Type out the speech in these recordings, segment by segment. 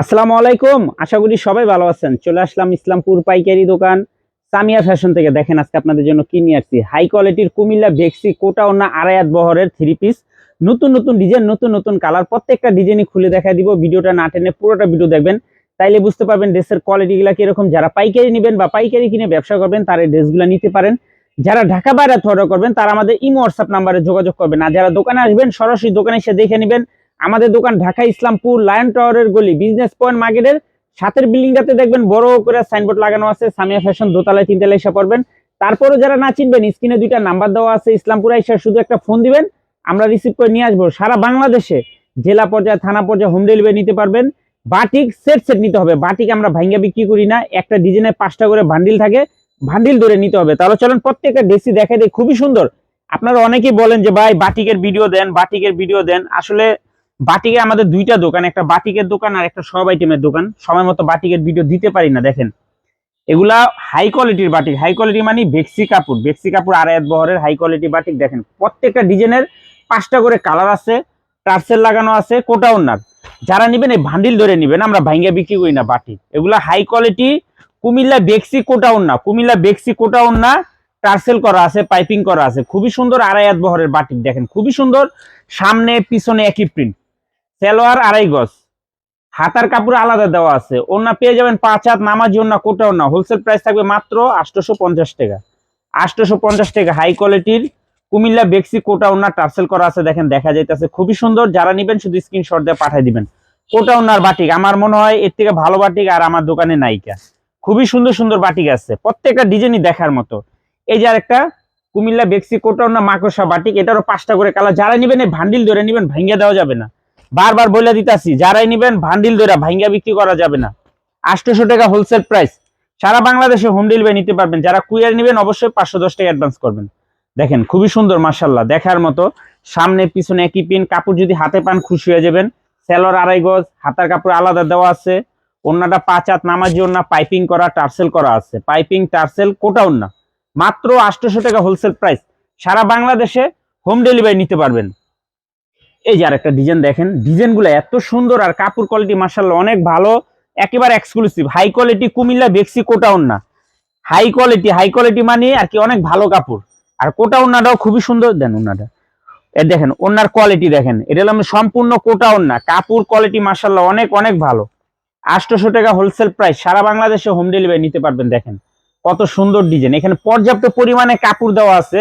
আসসালামু আলাইকুম। আশা করি সবাই ভালো আছেন। চলে আসলাম ইসলামপুর পাইকারি দোকান। সামিয়া ফ্যাশন থেকে দেখেন আজকে আপনাদের জন্য কি নিয়ে আসছি। হাই কোয়ালিটির কুমিল্লা বেক্সি কোটা ওনা আড়াইয়াত বহরের থ্রি পিস নতুন নতুন ডিজাইন নতুন নতুন কালার প্রত্যেকটা ডিজাইনই খুলে দেখা দিব। ভিডিওটা না টেনে পুরোটা ভিডিও দেখবেন। তাইলে বুঝতে পারবেন ড্রেসের কোয়ালিটিগুলো কীরকম। যারা পাইকারি নেবেন বা পাইকারি কিনে ব্যবসা করবেন, তারা এই ড্রেসগুলো নিতে পারেন। যারা ঢাকা বাইরে অর্ডার করবেন, তারা আমাদের ইমো হোয়াটসঅ্যাপ নাম্বারে যোগাযোগ করবেন। আর যারা দোকানে আসবেন, সরাসরি দোকানে এসে দেখে নেবেন। আমাদের দোকান ঢাকা ইসলামপুর লায়ন টাওয়ারের গলি বিজনেস পয়েন্ট মার্কেটের সাতের বিল্ডিংটাতে দেখবেন বড় করে সাইনবোর্ড লাগানো আছে, সামিয়া ফ্যাশন দোতলায় তিনতলায় এসে পড়বেন তারপরও যারা না চিনবেন, স্ক্রিনে দুইটা নাম্বার দেওয়া আছে, ইসলামপুর এসে শুধু একটা ফোন দিবেন, আমরা রিসিভ করে নিয়ে আসব। সারা বাংলাদেশে জেলা পর্যায়ে, থানা পর্যায়ে হোম ডেলিভারি নিতে পারবেন। বাটিক সেট সেট নিতে হবে। বাটিক আমরা ভাঙ্গা বিক্রি করি না, একটা ডিজাইনের পাঁচটা করে বান্ডিল থাকে বান্ডিল ধরে নিতে হবে। তাহলে চলেন প্রত্যেকটা ডেসি দেখা দেয় খুবই সুন্দর। আপনারা অনেকেই বলেন যে, ভাই, বাটিকের ভিডিও দেন, বাটিকের ভিডিও দেন। আসলে বাটিকে আমাদের দুইটা দোকান, একটা বাটিকের দোকান আর একটা সব আইটেমের দোকান। সময় মতো বাটিকের ভিডিও দিতে পারি না, দেখেন। এগুলা হাই কোয়ালিটির বাটিক। হাই কোয়ালিটি মানে বেক্সি কাপড়। বেক্সি কাপড় আড়াইয়াত বহরের হাই কোয়ালিটি বাটিক, দেখেন। প্রত্যেকটা ডিজাইনের পাঁচটা করে কালার আছে, টার্সেল লাগানো আছে কোটা ওনার যারা নেবেন এই ভান্ডিল ধরে নেবেন, আমরা ভাঙ্গা বিক্রি করি না বাটিক। এগুলা হাই কোয়ালিটি কুমিল্লা বেক্সি কোটা ওন্না কুমিল্লা বেক্সি কোটা ওন্না টার্সেল করা আছে পাইপিং করা আছে। খুবই সুন্দর আড়াইয়াত বহরের বাটিক, দেখেন। খুবই সুন্দর, সামনে, পিছনে একই প্রিন্ট সালোয়ার আড়াই গজ। হাতার কাপড় আলাদা দেওয়া আছে। ওনা পেয়ে যাবেন পাঁচ হাত, নামাজি ওনা কোটা ওনা হোলসেল প্রাইস থাকবে মাত্র আটশোশো পঞ্চাশ টাকা। আটশোশো পঞ্চাশ টাকা হাই কোয়ালিটির কুমিল্লা বেক্সি কোটা ওনার টার্সেল করা আছে। দেখেন, দেখা যাইতেছে। খুবই সুন্দর। যারা নিবেন, শুধু স্ক্রিনশট দিয়ে পাঠিয়ে দিবেন। কোটা ওনার বাটিক। আমার মনে হয় এর থেকে ভালো বাটিক আর আমার দোকানে নাইকা। খুবই সুন্দর সুন্দর বাটিক আছে। প্রত্যেকটা ডিজাইনই দেখার মতো। এই যে আরেকটা কুমিল্লা বেক্সি কোটা ওনার মাকড়সা বাটিক। এটারও পাঁচটা করে কালার। যারা নিবেন, এই ভান্ডিল ধরে নিবেন ভাঙ্গা দেওয়া যাবে না। বারবার বলে দিতাছি, যারাই নিবেন ভান্ডিল ধরে ভাঙ্গা বিক্রি করা যাবে না। আটশোশো টাকা হোলসেল প্রাইস সারা বাংলাদেশে হোম ডেলিভারি নিতে পারবেন, যারা কুইয়ার নিবেন অবশ্যই পাঁচশো দশ টাকা অ্যাডভান্স করবেন। দেখেন, খুবই সুন্দর মার্শাল্লাহ দেখার মতো। সামনে, পিছনে একই পিন কাপড় যদি হাতে পান খুশি হয়ে যাবেন। সেলর আড়াই গজ, হাতার কাপড় আলাদা দেওয়া আছে। অন্যটা পাঁচ হাত নামাজি অন্য পাইপিং করা, টার্সেল করা আছে। পাইপিং টার্সেল কোটা অন্য মাত্র আটশোশো টাকা হোলসেল প্রাইস সারা বাংলাদেশে হোম ডেলিভারি নিতে পারবেন। এই যে আরেকটা ডিজাইন দেখেন। ডিজাইনগুলো এত সুন্দর আর কাপড় কোয়ালিটি মার্শাল্লাহ অনেক ভালো। একেবারে এক্সক্লুসিভ হাই কোয়ালিটি কুমিল্লা, বেক্সি কোটা ওন্না হাই কোয়ালিটি হাই কোয়ালিটি মানে আর কি অনেক ভালো কাপড়। আর কোটা ওন্নাটাও খুবই সুন্দর। দেন ওন্নাটা এ দেখেন, ওনার কোয়ালিটি দেখেন। এটা হলো সম্পূর্ণ কোটা ওন্না কাপড় কোয়ালিটি মার্শাল্লাহ অনেক অনেক ভালো। আটশোশো টাকা হোলসেল প্রাইস সারা বাংলাদেশে হোম ডেলিভারি নিতে পারবেন। দেখেন, কত সুন্দর ডিজাইন এখানে পর্যাপ্ত পরিমাণে কাপড় দেওয়া আছে।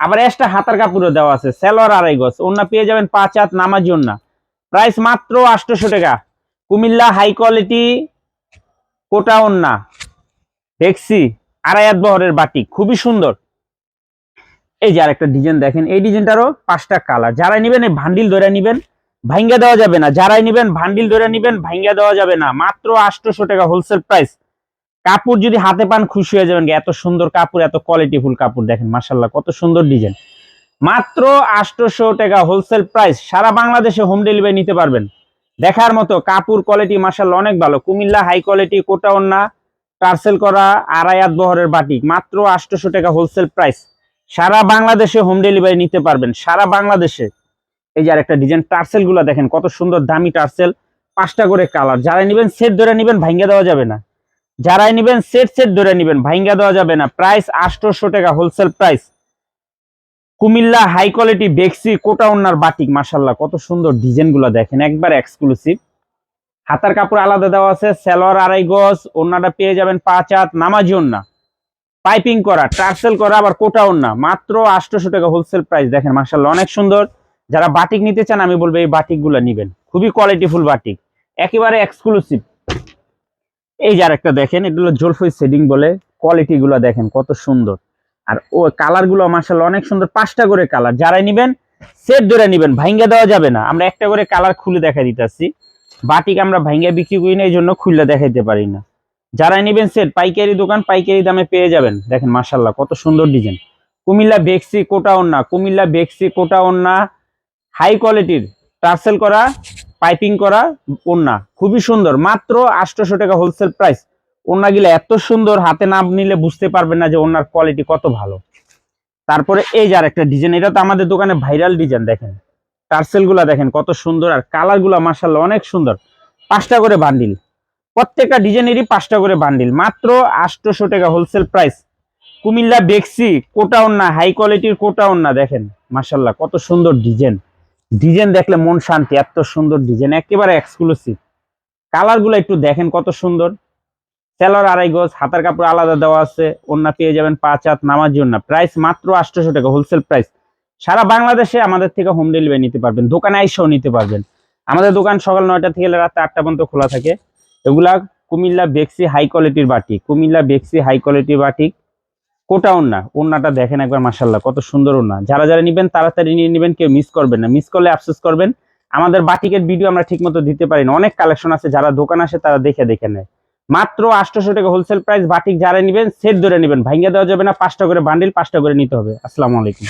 আবার এক্সট্রা হাতার কাপড়ও দেওয়া আছে। সেলোয়ার আড়াই গজ। ওনা পেয়ে যাবেন পাঁচ হাত নামাজি ওনা প্রাইস মাত্র আটশোশো টাকা। কুমিল্লা হাই কোয়ালিটি কোটা ওন্না ভেক্সি আড়াই হাত বহরের বাটি। খুবই সুন্দর। এই যে আরেকটা ডিজাইন দেখেন। এই ডিজাইনটারও পাঁচটা কালার যারাই নেবেন এই ভান্ডিল ধরে নেবেন ভাঙ্গা দেওয়া যাবে না। যারাই নেবেন, ভান্ডিল ধরে নেবেন ভাঙ্গা দেওয়া যাবে না। মাত্র আটশোশো টাকা হোলসেল প্রাইস কাপড় যদি হাতে পান খুশি হয়ে যাবেন এত সুন্দর কাপড়, এত কোয়ালিটিফুল কাপড় দেখেন মার্শাল্লাহ কত সুন্দর ডিজাইন মাত্র আটশোশো টাকা হোলসেল প্রাইস সারা বাংলাদেশে হোম ডেলিভারি নিতে পারবেন। দেখার মতো কাপড় কোয়ালিটি মার্শাল্লাহ অনেক ভালো। কুমিল্লা হাই কোয়ালিটি কোটা ওন্না টার্সেল করা আড়াইয়াত বহরের বাটিক মাত্র আটশোশো টাকা হোলসেল প্রাইস সারা বাংলাদেশে হোম ডেলিভারি নিতে পারবেন, সারা বাংলাদেশে। এই যে আরেকটা ডিজাইন টার্সেলগুলা দেখেন, কত সুন্দর দামি টার্সেল পাঁচটা করে কালার যারা নিবেন সেট ধরে নিবেন, ভাঙ্গা দেওয়া যাবে না। যারাই নিবেন সেট সেট ধরে নিবেন, ভাইঙ্গা দেওয়া যাবে না। প্রাইস আটশোশো টাকা wholesale price Comilla high quality বেক্সি কোটা ওনার বাটিক মাসাল্লাহ কত সুন্দর ডিজাইনগুলো দেখেন, একবার এক্সক্লুসিভ হাতার কাপড় আলাদা দেওয়া আছে, সেলোয়ার আড়াই গজ ওনাটা পেয়ে যাবেন পাঁচ হাত, নামাজি ওন্না পাইপিং করা, টার্সেল করা, আবার কোটা ওন্না মাত্র আটশোশো টাকা হোলসেল প্রাইস দেখেন মাসাল্লাহ অনেক সুন্দর। যারা বাটিক নিতে চান, আমি বলব এই বাটিকগুলা নিবেন। খুবই কোয়ালিটিফুল বাটিক একেবারে এক্সক্লুসিভ এই যে আরেকটা দেখেন, এগুলো জলফই শেডিং বলে কোয়ালিটি গুলো দেখেন কত সুন্দর। আর ও কালারগুলো মার্শাল অনেক সুন্দর, পাঁচটা করে কালার যারাই নিবেন সেট ধরে নিবেন, ভাঙ্গা দেওয়া যাবে না। আমরা একটা করে কালার খুলে দেখা দিতেছি। বাটিক আমরা ভাঙ্গা বিক্রি করি না এই জন্য খুলে দেখাইতে পারি না। যারাই নিবেন সেট পাইকারি দোকান পাইকারি দামে পেয়ে যাবেন। দেখেন মার্শাল্লাহ কত সুন্দর ডিজাইন কুমিল্লা বেক্সি কোটা ওন্না কুমিল্লা বেক্সি কোটা ওন্না হাই কোয়ালিটির টার্সেল করা পাইপিং করা ওন্না খুবই সুন্দর। মাত্র আটশোশো টাকা হোলসেল প্রাইস ওন্নাগুলো এত সুন্দর, হাতে না নিলে বুঝতে পারবেন না যে ওনার কোয়ালিটি কত ভালো। তারপরে এই যে আরেকটা ডিজাইন এটা তো আমাদের দোকানে ভাইরাল ডিজাইন দেখেন। টার্সেলগুলা দেখেন, কত সুন্দর আর কালারগুলা মার্শাল্লাহ অনেক সুন্দর। পাঁচটা করে বান্ডিল প্রত্যেকটা ডিজাইনেরই পাঁচটা করে বান্ডিল মাত্র আটশোশো টাকা হোলসেল প্রাইস কুমিল্লা বেক্সি কোটা ওন্না হাই কোয়ালিটির কোটা ওন্না দেখেন। মাসাল্লাহ কত সুন্দর ডিজাইন ডিজাইন দেখলে মন শান্তি, এত সুন্দর ডিজাইন, একেবারে এক্সক্লুসিভ কালারগুলো একটু দেখেন কত সুন্দর। সেলর আড়াই গজ, হাতার কাপড় আলাদা দেওয়া আছে ওন্না পেয়ে যাবেন পাঁচ হাত নামার জন্য প্রাইস মাত্র আটশোশো টাকা হোলসেল প্রাইস সারা বাংলাদেশে আমাদের থেকে হোম ডেলিভারি নিতে পারবেন, দোকানে আইসেও নিতে পারবেন। আমাদের দোকান সকাল নয়টা থেকে রাত আটটা পর্যন্ত খোলা থাকে। এগুলা কুমিল্লা বেক্সি হাই কোয়ালিটির বাটি, কুমিল্লা বেক্সি হাই কোয়ালিটির বাটি। কোটা ওন্না ওন্নাটা দেখেন একবার মাসাল্লাহ কত সুন্দর ওন্না যারা যারা নেবেন, তাড়াতাড়ি নিয়ে নেবেন, কেউ মিস করবেন না। মিস করলে আফসোস করবেন। আমাদের বাটিকের ভিডিও আমরা ঠিক মতো দিতে পারি না। অনেক কালেকশন আছে, যারা দোকান আসে, তারা দেখে দেখে নেয়। মাত্র আটশোশো টাকা হোলসেল প্রাইস বাটিক যারা নেবেন সেট ধরে নেবেন। ভাঙ্গা দেওয়া যাবে না, পাঁচটা করে বান্ডিল পাঁচটা করে নিতে হবে। আসসালামু আলাইকুম।